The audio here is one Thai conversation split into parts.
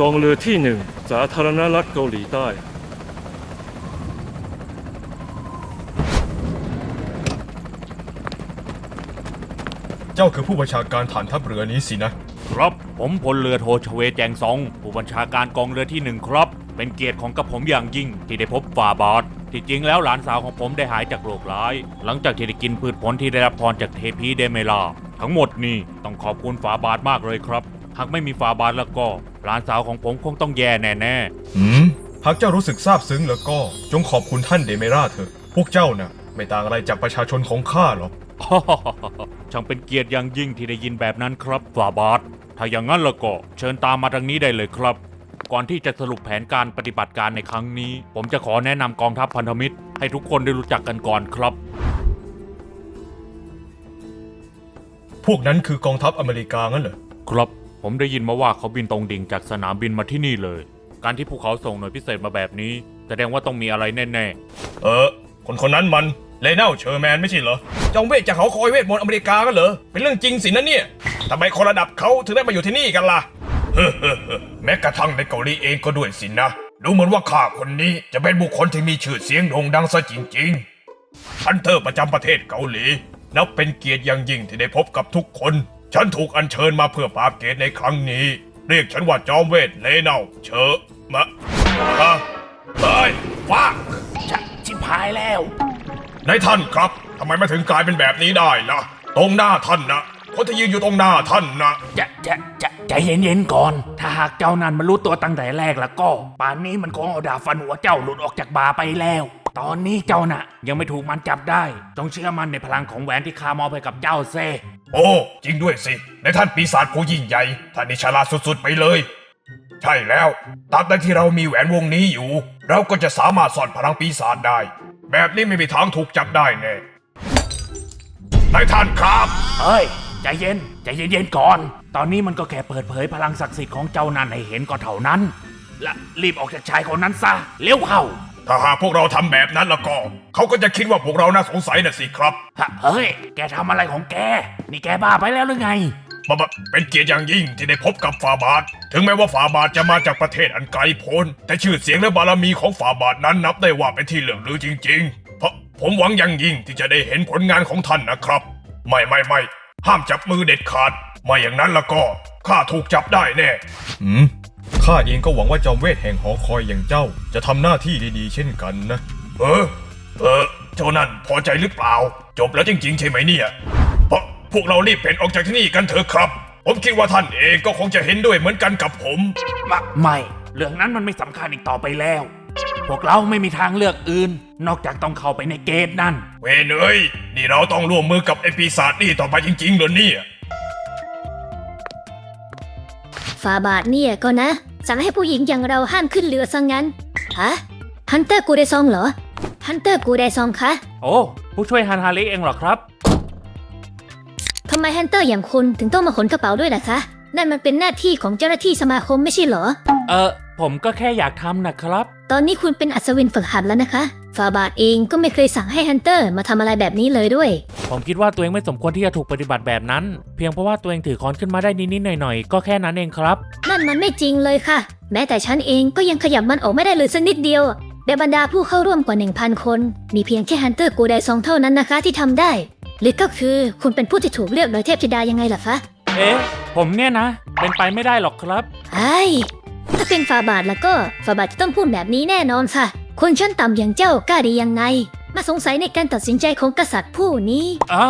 กองเรือที่หนึ่งสาธารณรัฐเกาหลีใต้ เจ้าคือผู้บัญชาการฐานทัพเรือนี้สินะ ครับผมพลเรือโทชเวแจงซองผู้บัญชาการกองเรือที่หนึ่งครับ เป็นเกียรติของกระผมอย่างยิ่งที่ได้พบฝ่าบาทที่จริงแล้วหลานสาวของผมได้หายจากโรคร้าย หลังจากที่ได้กินพืชผลที่ได้รับพรจากเทพีเดเมลา ทั้งหมดนี่ต้องขอบคุณฝาบาทมากเลยครับ หากไม่มีฝาบาทแล้วก็หลานสาวของผมคงต้องแย่แน่ๆหืมหากเจ้ารู้สึกซาบซึ้งแล้วก็ จงขอบคุณท่านเดเมราเถอะ พวกเจ้าน่ะ ไม่ต่างอะไรจากประชาชนของข้าหรอกช่างเป็นเกียรติอย่างยิ่งที่ได้ยินแบบนั้นครับฝ่าบาท ถ้าอย่างนั้นแล้วก็เชิญตามมาทางนี้ได้เลยครับ ก่อนที่จะสรุปแผนการปฏิบัติการในครั้งนี้ ผมจะขอแนะนำกองทัพพันธมิตร ให้ทุกคนได้รู้จักกันก่อนครับ พวกนั้นคือกองทัพอเมริกางั้นเหรอ ครับ ผมได้ยินมาว่าเขาบินตรงดิ่งจากสนามบินมาที่นี่เลย การที่พวกเขาส่งหน่วยพิเศษมาแบบนี้ แสดงว่าต้องมีอะไรแน่เออ คนคนนั้นมันเลเนลเชอร์แมนไม่ใช่เหรอ จอมเวทจากเขาคอยเวทมนต์อเมริกากันเหรอ เป็นเรื่องจริงสินะเนี่ยทำไมคนระดับเขาถึงได้มาอยู่ที่นี่กันล่ะฮ้อๆๆแม้กระทั่งในเกาหลีเองก็ด้วยสินะ ดูเหมือนว่าข้าคนนี้จะเป็นบุคคลที่มีชื่อเสียงโด่งดังซะจริงๆฮันเตอร์ประจำประเทศเกาหลี นับเป็นเกียรติอย่างยิ่งที่ได้พบกับทุกคน ฉันถูกอัญเชิญมาเพื่อปราบเกตในครั้งนี้ เรียกฉันว่าจอมเวทเลเนลเชอร์มะฮะเฮ้ยฟักๆจะชิบหายแล้วนายท่านครับทำไมมาถึงกลายเป็นแบบนี้ได้ล่ะ ตรงหน้าท่านนะคนที่ยืนอยู่ตรงหน้าท่านนะจะจะจะใจเย็นๆก่อน ถ้าหากเจ้านั้นมันรู้ตัวตั้งแต่แรกแล้วก็ ป่านนี้มันคงเอาดาบฟันหัวเจ้าหลุดออกจากบาไปแล้ว ตอนนี้เจ้าน่ะ ยังไม่ถูกมันจับได้จงเชื่อมันในพลังของแหวนที่ข้ามอบให้กับเจ้าเซ โอ้ จริงด้วยสิ ในท่านปีศาจผู้ยิ่งใหญ่ ท่านนี่ฉลาดสุดๆไปเลย ใช่แล้วตราบใดที่เรามีแหวนวงนี้อยู่ เราก็จะสามารถสอนพลังปีศาจได้ แบบนี้ไม่มีทางถูกจับได้แน่นายท่านครับ เฮ้ย ใจเย็น ใจเย็นๆก่อน ตอนนี้มันก็แค่เปิดเผยพลังศักดิ์สิทธิ์ของเจ้านั่นให้เห็นก็เท่านั้น และรีบออกจากชายคนนั้นซะ เร็วเข้า ถ้าหากพวกเราทำแบบนั้นแล้วก็ เขาก็จะคิดว่าพวกเราน่าสงสัยน่ะสิครับฮะเฮ้ย แกทำอะไรของแก นี่แกบ้าไปแล้วหรือไงบะบะเป็นเกียรติอย่างยิ่งที่ได้พบกับฝาบาท ถึงแม้ว่าฝาบาทจะมาจากประเทศอันไกลโพ้น แต่ชื่อเสียงและบารมีของฝาบาทนั้นนับได้ว่าเป็นที่เลื่องลือจริง ๆ เพราะผมหวังอย่างยิ่งที่จะได้เห็นผลงานของท่านนะครับ ไม่ไม่ไม่ห้ามจับมือเด็ดขาด ไม่อย่างนั้นแล้วก็ข้าถูกจับได้แน่ หืม ข้าเองก็หวังว่าจอมเวทแห่งหอคอยอย่างเจ้า จะทำหน้าที่ดีๆ เช่นกันนะ เออ เออ เจ้านั่นพอใจหรือเปล่า จบแล้วจริง ๆ ใช่ไหมเนี่ยเพราะพวกเรารีบเพ่นออกจากที่นี่กันเถอะครับ ผมคิดว่าท่านเองก็คงจะเห็นด้วยเหมือนกันกับผมมะไม่ เรื่องนั้นมันไม่สำคัญอีกต่อไปแล้ว พวกเราไม่มีทางเลือกอื่น นอกจากต้องเข้าไปในเกตนั่น เวนเอ้ยนี่เราต้องร่วมมือกับไอปีศาจนี่ต่อไปจริงๆเหรอเนี่ย ฟาบาทเนี่ยก็นะ สั่งให้ผู้หญิงอย่างเราห้ามขึ้นเรือซะงั้น ฮะ ฮันเตอร์กูเดซองเหรอ ฮันเตอร์กูเดซองคะ โอ้ผู้ช่วยฮันฮาริเองเหรอครับ ทำไมฮันเตอร์อย่างคุณถึงต้องมาขนกระเป๋าด้วยล่ะคะ นั่นมันเป็นหน้าที่ของเจ้าหน้าที่สมาคมไม่ใช่เหรอ เออผมก็แค่อยากทำนะครับ ตอนนี้คุณเป็นอัศวินฝึกหัดแล้วนะคะ ฟาบาทเองก็ไม่เคยสั่งให้ฮันเตอร์มาทำอะไรแบบนี้เลยด้วย ผมคิดว่าตัวเองไม่สมควรที่จะถูกปฏิบัติแบบนั้น เพียงเพราะว่าตัวเองถือค้อนขึ้นมาได้นิดๆหน่อยๆ ก็แค่นั้นเองครับ นั่นมันไม่จริงเลยค่ะ แม้แต่ฉันเองก็ยังขยับมันออกไม่ได้เลยสักนิดเดียวในบรรดาผู้เข้าร่วมกว่า 1,000 คน มีเพียงแค่ฮันเตอร์กูไดซองเท่านั้นนะคะที่ทำได้ หรือก็คือคุณเป็นผู้ที่ถูกเลือกโดยเทพธิดายังไงล่ะคะ เอ๊ะ ผมเนี่ยนะ เป็นไปไม่ได้หรอกครับ ไอ้ย ถ้าเป็นฟาบาทแล้วก็ฟาบาทจะต้องพูดแบบนี้แน่นอนค่ะ คนชั้นต่ำอย่างเจ้ากล้าดียังไง มาสงสัยในการตัดสินใจของกษัตริย์ผู้นี้ อะ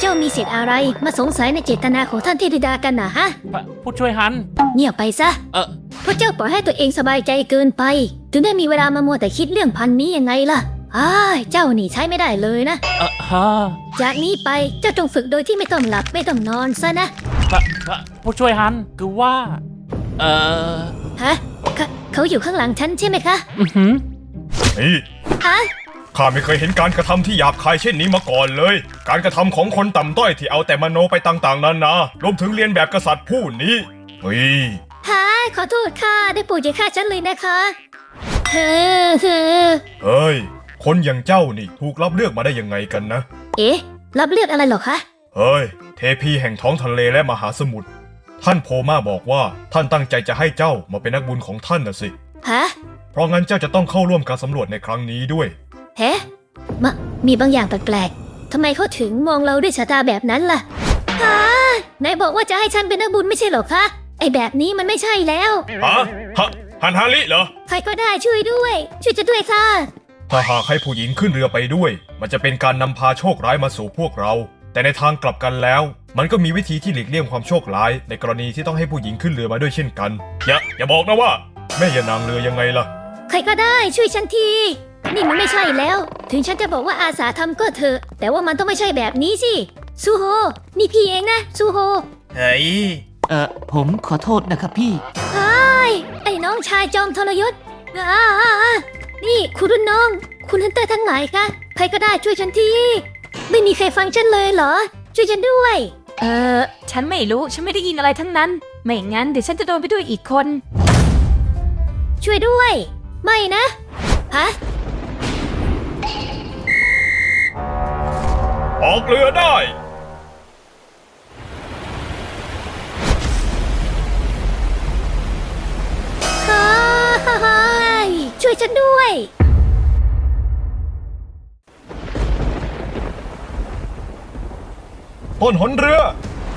เจ้ามีสิทธิ์อะไรมาสงสัยในเจตนาของท่านเทพธิดากันนะฮะพผู้ช่วยฮัน เงียบไปซะเออเพราะเจ้าปล่อยให้ตัวเองสบายใจเกินไปถึงได้มีเวลามามัวแต่คิดเรื่องพันนี้ยังไงล่ะอ้ายเจ้านี่ใช้ไม่ได้เลยนะ เออฮะจากนี้ไปเจ้าจงฝึกโดยที่ไม่ต้องหลับไม่ต้องนอนซะนะพผู้ช่วยฮัน คือว่า เออ ฮะเขาเขาอยู่ข้างหลังฉันใช่ไหมคะอือหือนี่ฮะข้าไม่เคยเห็นการกระทำที่หยาบคายเช่นนี้มาก่อนเลย การกระทำของคนต่ำต้อยที่เอาแต่มโนไปต่างๆนานารวมถึงเรียนแบบกษัตริย์ผู้นี้เฮ้ยฮะขอโทษค่ะ ได้โปรดอย่าฆ่าฉันเลยนะคะเฮ้อเฮ้อเฮ้ย คนอย่างเจ้านี่ถูกรับเลือกมาได้ยังไงกันนะ เอ๊ะรับเลือกอะไรเหรอคะ เฮ้ย เทพีแห่งท้องทะเลและมหาสมุทร ท่านโพมาบอกว่าท่านตั้งใจจะให้เจ้ามาเป็นนักบุญของท่านนะสิ ฮะ เพราะงั้นเจ้าจะต้องเข้าร่วมการสำรวจในครั้งนี้ด้วย เฮ้มะมีบางอย่างแปลกๆทำไมเขาถึงมองเราด้วยสายตาแบบนั้นล่ะฮะนายบอกว่าจะให้ฉันเป็นนักบุญไม่ใช่เหรอคะ ไอแบบนี้มันไม่ใช่แล้ว ฮะฮะฮันฮาริเหรอ ใครก็ได้ช่วยด้วย ช่วยจะด้วยค่ะ ถ้าหากให้ผู้หญิงขึ้นเรือไปด้วย มันจะเป็นการนำพาโชคร้ายมาสู่พวกเรา แต่ในทางกลับกันแล้ว มันก็มีวิธีที่หลีกเลี่ยงความโชคร้าย ในกรณีที่ต้องให้ผู้หญิงขึ้นเรือมาด้วยเช่นกัน อย่าอย่าบอกนะว่า แม่อย่านางเรือยังไงล่ะ ใครก็ได้ช่วยฉันที นี่มันไม่ใช่แล้ว ถึงฉันจะบอกว่าอาสาทำก็เถอะ แต่ว่ามันต้องไม่ใช่แบบนี้สิซูโฮนี่พี่เองนะซูโฮเฮ้ยเออผมขอโทษนะครับพี่ ไอ้ยไอ้น้องชายจอมทรยศอ่านี่คุณรุ่นน้อง คุณฮันเตอร์ทั้งหลายคะใครก็ได้ช่วยฉันที ไม่มีใครฟังฉันเลยเหรอ ช่วยฉันด้วย เออ ฉันไม่รู้ ฉันไม่ได้ยินอะไรทั้งนั้น ไม่งั้นเดี๋ยวฉันจะโดนไปด้วยอีกคน ช่วยด้วย ไม่นะ ฮะ ออกเรือได้ เฮ้ยช่วยฉันด้วย ต้นหนเรือ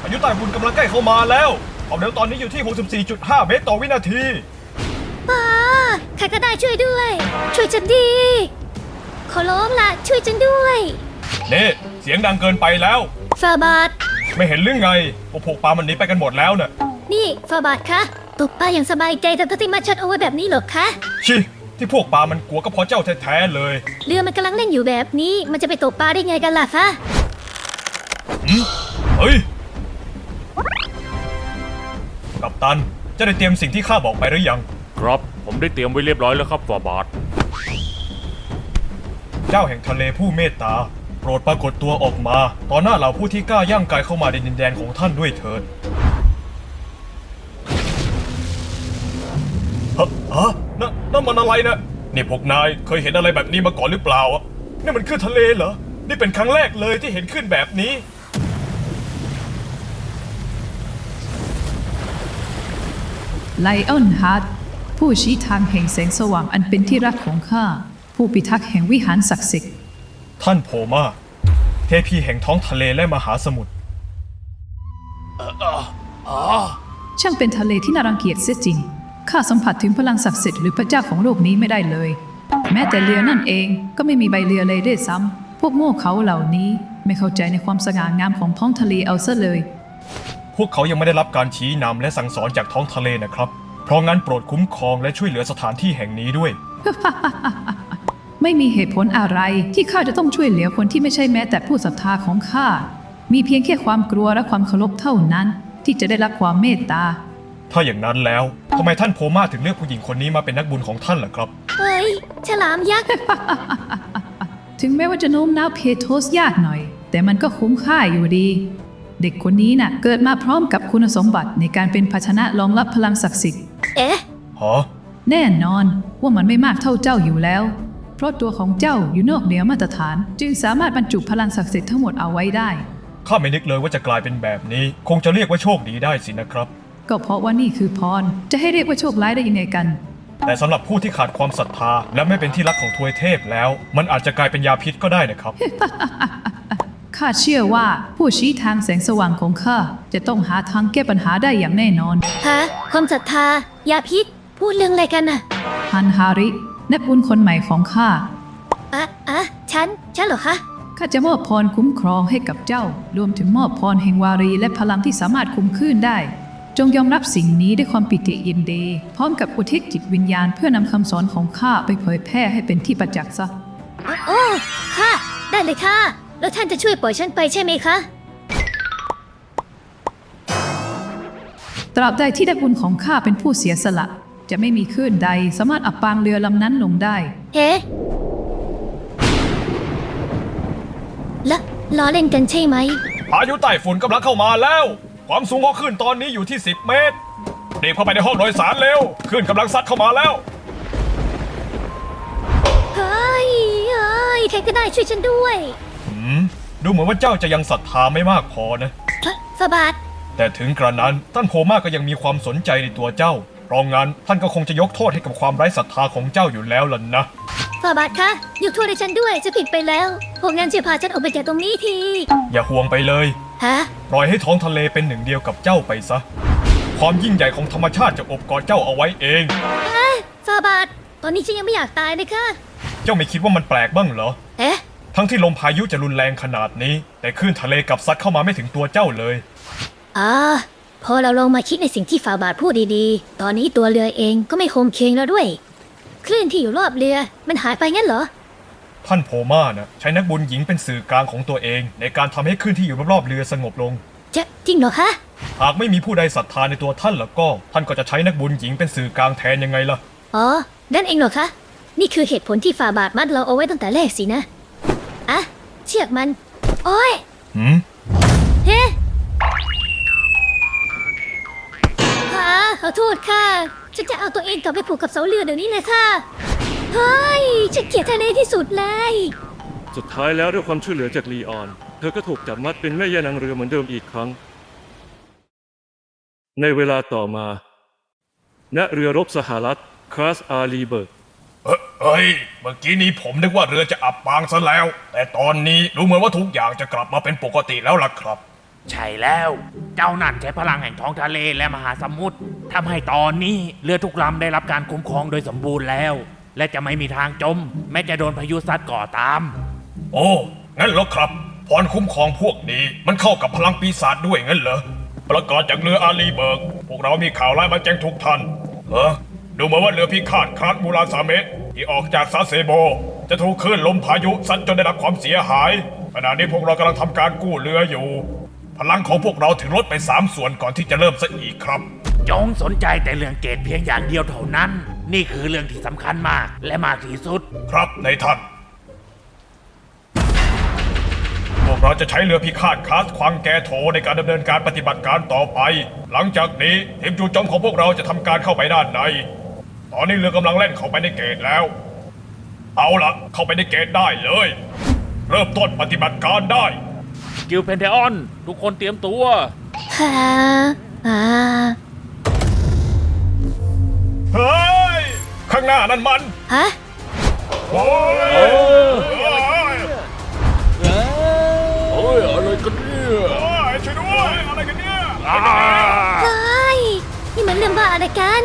อายุใต้บุญกำลังใกล้เข้ามาแล้วความเร็วตอนนี้อยู่ที่ 64.5 เมตรต่อวินาทีป้าใครก็ได้ช่วยด้วย ช่วยฉันดี ขอร้องล่ะ ช่วยฉันด้วยนี่เสียงดังเกินไปแล้วฟาบาทไม่เห็นหรือไงพวกพวกปลามันหนีไปกันหมดแล้วน่ะนี่ฟาบาทคะตกปลาอย่างสบายใจแต่ที่มาชัดเอาไว้แบบนี้เหรอคะชิที่พวกปลามันกลัวก็เพราะเจ้าแท้ๆเลย เรือมันกำลังเล่นอยู่แบบนี้ มันจะไปตกปลาได้ไงกันล่ะคะ เฮ้ย กัปตันจะได้เตรียมสิ่งที่ข้าบอกไปหรือยัง ครับ ผมได้เตรียมไว้เรียบร้อยแล้วครับฝ่าบาท เจ้าแห่งทะเลผู้เมตตา โปรดปรากฏตัวออกมา ต่อหน้าเหล่าผู้ที่กล้าย่างกายเข้ามาในดินแดนของท่านด้วยเถิดฮะฮะนั่นนั่นมันอะไรนะนี่พวกนายเคยเห็นอะไรแบบนี้มาก่อนหรือเปล่าอะนี่มันคือทะเลเหรอ นี่เป็นครั้งแรกเลยที่เห็นขึ้นแบบนี้ ไลออนฮาร์ดผู้ชี้ทางแห่งแสงสว่างอันเป็นที่รักของข้า ผู้พิทักษ์แห่งวิหารศักดิ์สิทธิ์ท่านโพมาเทพีแห่งท้องทะเลและมหาสมุทรช่างเป็นทะเลที่น่ารังเกียจเสียจริง ข้าสัมผัสถึงพลังศักดิ์สิทธิ์หรือพระเจ้าของโลกนี้ไม่ได้เลย แม้แต่เรือนั่นเองก็ไม่มีใบเรือเลยด้วยซ้ำพวกโง่เขาเหล่านี้ไม่เข้าใจในความสง่างามของท้องทะเลเอาซะเลย พวกเขายังไม่ได้รับการชี้นำและสั่งสอนจากท้องทะเลนะครับ เพราะงั้นโปรดคุ้มครองและช่วยเหลือสถานที่แห่งนี้ด้วย ไม่มีเหตุผลอะไรที่ข้าจะต้องช่วยเหลือคนที่ไม่ใช่แม้แต่ผู้ศรัทธาของข้า มีเพียงแค่ความกลัวและความเคารพเท่านั้น ที่จะได้รับความเมตตา ถ้าอย่างนั้นแล้วทำไมท่านโพมาถึงเลือกผู้หญิงคนนี้มาเป็นนักบุญของท่านล่ะครับ เฮ้ย ฉลามยักษ์ ถึงแม้ว่าจะโน้มน้าวเพโทสยากหน่อย แต่มันก็คุ้มค่าอยู่ดี เด็กคนนี้น่ะเกิดมาพร้อมกับคุณสมบัติในการเป็นภาชนะรองรับพลังศักดิ์สิทธิ์ เอ๊ะฮะแน่นอนว่ามันไม่มากเท่าเจ้าอยู่แล้ว เพราะตัวของเจ้าอยู่นอกเหนือมาตรฐาน จึงสามารถบรรจุพลังศักดิ์สิทธิ์ทั้งหมดเอาไว้ได้ ข้าไม่นึกเลยว่าจะกลายเป็นแบบนี้ คงจะเรียกว่าโชคดีได้สินะครับ ก็เพราะว่านี่คือพร จะให้เรียกว่าโชคร้ายได้ยังไงกัน แต่สำหรับผู้ที่ขาดความศรัทธา และไม่เป็นที่รักของทวยเทพแล้ว มันอาจจะกลายเป็นยาพิษก็ได้นะครับ ข้าเชื่อว่าผู้ชี้ทางแสงสว่างของข้าจะต้องหาทางแก้ปัญหาได้อย่างแน่นอน ฮะความศรัทธายาพิษ พูดเรื่องอะไรกันน่ะฮันฮารินักบุญคนใหม่ของข้า อะอะฉัน ฉันเหรอคะ ข้าจะมอบพรคุ้มครองให้กับเจ้า รวมถึงมอบพรแห่งวารีและพลังที่สามารถคุมคืนได้ จงยอมรับสิ่งนี้ด้วยความปิติยินดีพร้อมกับอุทิศจิตวิญญาณเพื่อนำคำสอนของข้าไปเผยแพร่ให้เป็นที่ประจักษ์ซะ โอ้ ค่ะ ได้เลยค่ะ แล้วท่านจะช่วยปล่อยฉันไปใช่ไหมคะ ตราบใดที่ได้บุญของข้าเป็นผู้เสียสละ จะไม่มีคลื่นใดสามารถอับปางเรือลำนั้นลงได้ เฮ้ละล้อเล่นกันใช่ไหม พายุใต้ฝุ่นกำลังเข้ามาแล้ว ความสูงของคลื่นตอนนี้อยู่ที่ 10 เมตรรีบเข้าไปในห้องโดยสารเร็วคลื่นกำลังซัดเข้ามาแล้ว เฮ้ยเฮ้ยใครก็ได้ช่วยฉันด้วย หืมดูเหมือนว่าเจ้าจะยังศรัทธาไม่มากพอนะ ฟฟาบาทแต่ถึงกระนั้นท่านโพมาก็ยังมีความสนใจในตัวเจ้าเพราะงั้นท่านก็คงจะยกโทษให้กับความไร้ศรัทธาของเจ้าอยู่แล้วล่ะนะ ฟาบาทคะยกโทษให้ฉันด้วยจะผิดไปแล้วพวกงั้นช่วยพาฉันออกไปจากตรงนี้ที อย่าห่วงไปเลย ฮะ ปล่อยให้ท้องทะเลเป็นหนึ่งเดียวกับเจ้าไปซะ ความยิ่งใหญ่ของธรรมชาติจะอบกอดเจ้าเอาไว้เอง ฟาบาทตอนนี้ฉันยังไม่อยากตายเลยค่ะ เจ้าไม่คิดว่ามันแปลกบ้างเหรอ เอ๊ะ ทั้งที่ลมพายุจะรุนแรงขนาดนี้ แต่คลื่นทะเลกลับซัดเข้ามาไม่ถึงตัวเจ้าเลย อ่าพอเราลองมาคิดในสิ่งที่ฝาบาทพูดดีๆ ตอนนี้ตัวเรือเองก็ไม่โคมเคงแล้วด้วย คลื่นที่อยู่รอบเรือมันหายไปงั้นเหรอ ท่านโพมานะใช้นักบุญหญิงเป็นสื่อกลางของตัวเอง ในการทำให้คลื่นที่อยู่รอบๆเรือสงบลง จะจริงเหรอคะ หากไม่มีผู้ใดศรัทธาในตัวท่านแล้วก็ ท่านก็จะใช้นักบุญหญิงเป็นสื่อกลางแทนยังไงล่ะ อ๋อนั่นเองเหรอคะ นี่คือเหตุผลที่ฝาบาทมัดเราเอาไว้ตั้งแต่แรกสินะอะเชือกมัน โอ้ยหืมเฮ้ค่ะขอโทษค่ะ ฉันจะเอาตัวเองกลับไปผูกกับเสาเรือเดี๋ยวนี้เลยค่ะ เฮ้ย ฉันเกลียดทะเลที่สุดเลย สุดท้ายแล้วด้วยความช่วยเหลือจากลีออน เธอก็ถูกจับมัดเป็นแม่ย่านางเรือเหมือนเดิมอีกครั้ง ในเวลาต่อมา ณเรือรบสหรัฐคลาสอารีเบิร์ก เอ้เอ้ย เมื่อกี้นี้ผมนึกว่าเรือจะอับปางซะแล้ว แต่ตอนนี้ดูเหมือนว่าทุกอย่างจะกลับมาเป็นปกติแล้วล่ะครับ ใช่แล้ว เจ้านั่นใช้พลังแห่งท้องทะเลและมหาสมุทรทำให้ตอนนี้เรือทุกลำได้รับการคุ้มครองโดยสมบูรณ์แล้ว และจะไม่มีทางจม แม้จะโดนพายุซัดก่อตาม โอ้งั้นเหรอครับพรคุ้มครองพวกนี้มันเข้ากับพลังปีศาจด้วยงั้นเหรอประกาศจากเรืออาลีเบิร์ก พวกเรามีข่าวร้ายมาแจ้งทุกท่านเออดูเหมือนว่าเรือพิฆาตคราดมูราสาเมะ ที่ออกจากซาเซโบ จะถูกคลื่นลมพายุซัดจนได้รับความเสียหาย ขณะนี้พวกเรากำลังทำการกู้เรืออยู่ พลังของพวกเราถึงลดไปสามส่วนก่อนที่จะเริ่มซะอีกครับ จงสนใจแต่เรื่องเกตเพียงอย่างเดียวเท่านั้น นี่คือเรื่องที่สำคัญมากและมากที่สุด ครับในท่านพวกเราจะใช้เรือพิฆาตคาสควางแกโถในการดำเนินการปฏิบัติการต่อไป หลังจากนี้ทีมจู่โจมของพวกเราจะทำการเข้าไปด้านใน ตอนนี้เรือกำลังแล่นเข้าไปในเกตแล้ว เอาละเข้าไปในเกตได้เลย เริ่มต้นปฏิบัติการได้ กิลเพนเทออน ทุกคนเตรียมตัวค่ะอ่าเฮ้ย ข้างหน้านั่นมัน ฮะ โอ้ยโอ้ยอะไรกันเนี่ยช่วยด้วย อะไรกันเนี่ย เฮ้ย นี่มันเรื่องบ้าอะไรกัน